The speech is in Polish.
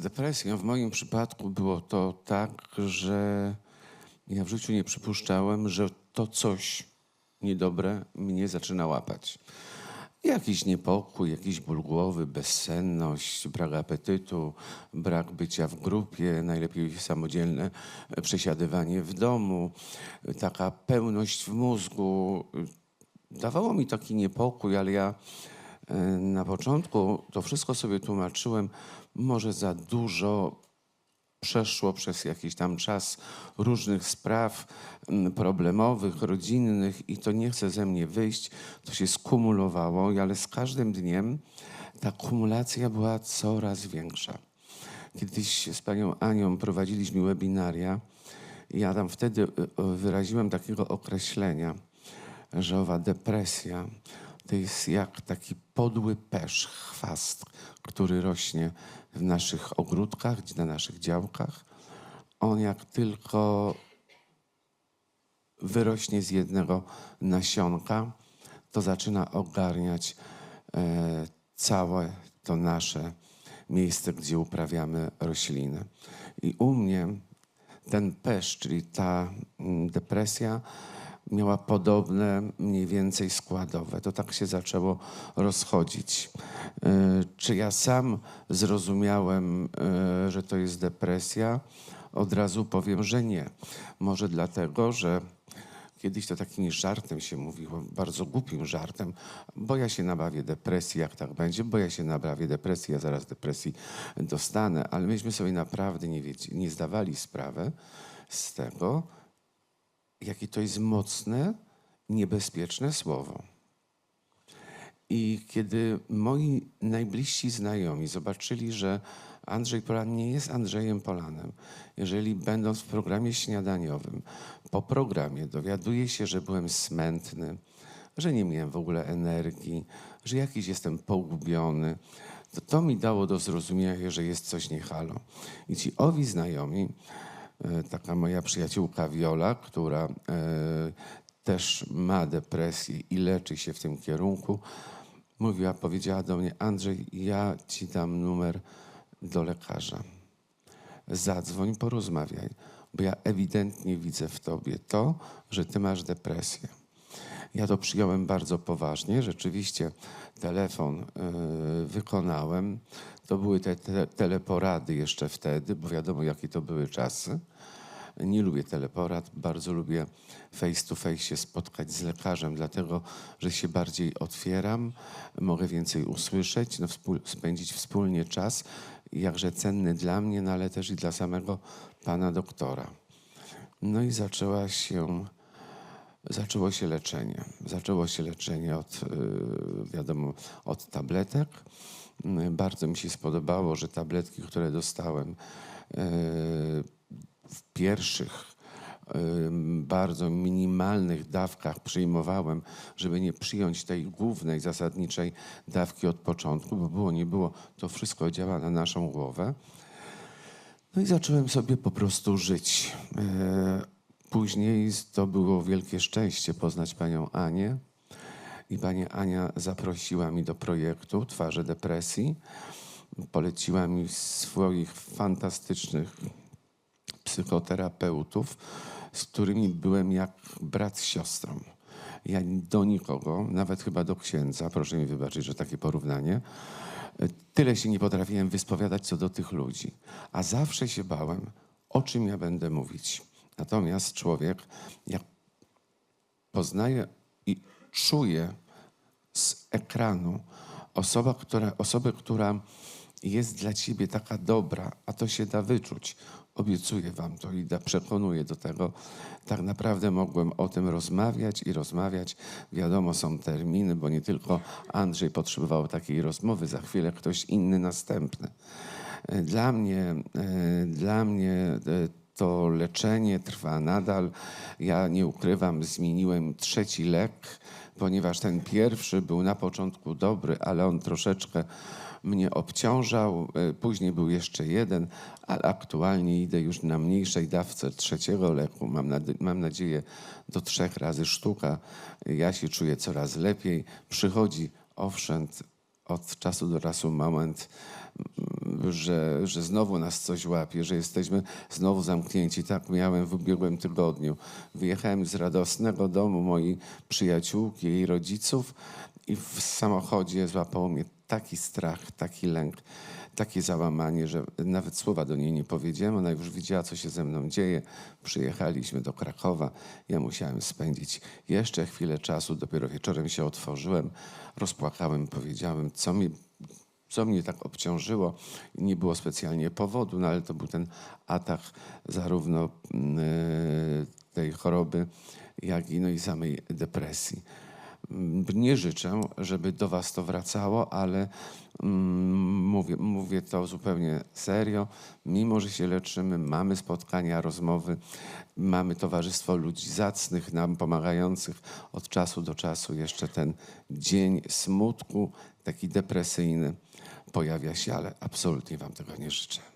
depresją w moim przypadku było to tak, że ja w życiu nie przypuszczałem, że to coś niedobre mnie zaczyna łapać. Jakiś niepokój, jakiś ból głowy, bezsenność, brak apetytu, brak bycia w grupie, najlepiej samodzielne przesiadywanie w domu, taka pełność w mózgu. Dawało mi taki niepokój, ale ja na początku to wszystko sobie tłumaczyłem, może za dużo przeszło przez jakiś tam czas różnych spraw problemowych, rodzinnych i to nie chce ze mnie wyjść. To się skumulowało, ale z każdym dniem ta kumulacja była coraz większa. Kiedyś z panią Anią prowadziliśmy webinaria ja tam wtedy y, wyraziłem takiego określenia, że owa depresja to jest jak taki podły pesz, chwast, który rośnie w naszych ogródkach, na naszych działkach. On jak tylko wyrośnie z jednego nasionka, to zaczyna ogarniać e, całe to nasze miejsce, gdzie uprawiamy rośliny. I u mnie ten pesz, czyli ta mm, depresja, miała podobne mniej więcej składowe. To tak się zaczęło rozchodzić. E, czy ja sam zrozumiałem, e, że to jest depresja? Od razu powiem, że nie. Może dlatego, że Kiedyś to takim żartem się mówiło, bardzo głupim żartem, bo ja się nabawię depresji, jak tak będzie, bo ja się nabawię depresji, ja zaraz depresji dostanę. Ale myśmy sobie naprawdę nie, wiedz, nie zdawali sprawy z tego, jakie to jest mocne, niebezpieczne słowo. I kiedy moi najbliżsi znajomi zobaczyli, że Andrzej Polan nie jest Andrzejem Polanem, jeżeli będąc w programie śniadaniowym, po programie dowiaduje się, że byłem smętny, że nie miałem w ogóle energii, że jakiś jestem pogubiony, to to mi dało do zrozumienia, że jest coś niehalo. I ci owi znajomi, taka moja przyjaciółka Viola, która e, też ma depresję i leczy się w tym kierunku, mówiła, powiedziała do mnie, Andrzej, ja ci dam numer do lekarza. Zadzwoń, porozmawiaj, bo ja ewidentnie widzę w tobie to, że ty masz depresję. Ja to przyjąłem bardzo poważnie. Rzeczywiście telefon y, wykonałem. To były te, te teleporady jeszcze wtedy, bo wiadomo, jakie to były czasy. Nie lubię teleporad, bardzo lubię face to face się spotkać z lekarzem, dlatego że się bardziej otwieram, mogę więcej usłyszeć, no, spędzić wspólnie czas, jakże cenny dla mnie, no, ale też i dla samego pana doktora. No i zaczęła się, zaczęło się leczenie. Zaczęło się leczenie od, y, wiadomo, od tabletek. Bardzo mi się spodobało, że tabletki, które dostałem, y, w pierwszych bardzo minimalnych dawkach przyjmowałem, żeby nie przyjąć tej głównej, zasadniczej dawki od początku, bo było, nie było, to wszystko działa na naszą głowę. No i zacząłem sobie po prostu żyć. Później to było wielkie szczęście poznać panią Anię. I pani Ania zaprosiła mi do projektu Twarze Depresji. Poleciła mi swoich fantastycznych psychoterapeutów, z którymi byłem jak brat z siostrą. Ja do nikogo, nawet chyba do księdza, proszę mi wybaczyć, że takie porównanie, tyle się nie potrafiłem wyspowiadać co do tych ludzi. A zawsze się bałem, o czym ja będę mówić. Natomiast człowiek, jak poznaje i czuje z ekranu osoba, która, osobę, która jest dla ciebie taka dobra, a to się da wyczuć. Obiecuję wam to i da, przekonuję do tego. Tak naprawdę mogłem o tym rozmawiać i rozmawiać. Wiadomo, są terminy, bo nie tylko Andrzej potrzebował takiej rozmowy, za chwilę ktoś inny następny. Dla mnie, e, dla mnie e, to leczenie trwa nadal. Ja nie ukrywam, zmieniłem trzeci lek, ponieważ ten pierwszy był na początku dobry, ale on troszeczkę mnie obciążał. E, później był jeszcze jeden, ale aktualnie idę już na mniejszej dawce trzeciego leku. Mam, nad, mam nadzieję do trzech razy sztuka. Ja się czuję coraz lepiej. Przychodzi owszem od czasu do czasu moment że, że znowu nas coś łapie, że jesteśmy znowu zamknięci. Tak miałem w ubiegłym tygodniu. Wyjechałem z radosnego domu mojej przyjaciółki, jej rodziców i w samochodzie złapał mnie taki strach, taki lęk, takie załamanie, że nawet słowa do niej nie powiedziałem. Ona już widziała, co się ze mną dzieje. Przyjechaliśmy do Krakowa. Ja musiałem spędzić jeszcze chwilę czasu. Dopiero wieczorem się otworzyłem, rozpłakałem, powiedziałem, co mi co mnie tak obciążyło. Nie było specjalnie powodu, no ale to był ten atak zarówno mm, e, tej choroby, jak i, no i samej depresji. Nie życzę, żeby do Was to wracało, ale mm, mówię, mówię to zupełnie serio. Mimo, że się leczymy, mamy spotkania, rozmowy, mamy towarzystwo ludzi zacnych, nam pomagających od czasu do czasu, jeszcze ten dzień smutku, taki depresyjny pojawia się, ale absolutnie Wam tego nie życzę.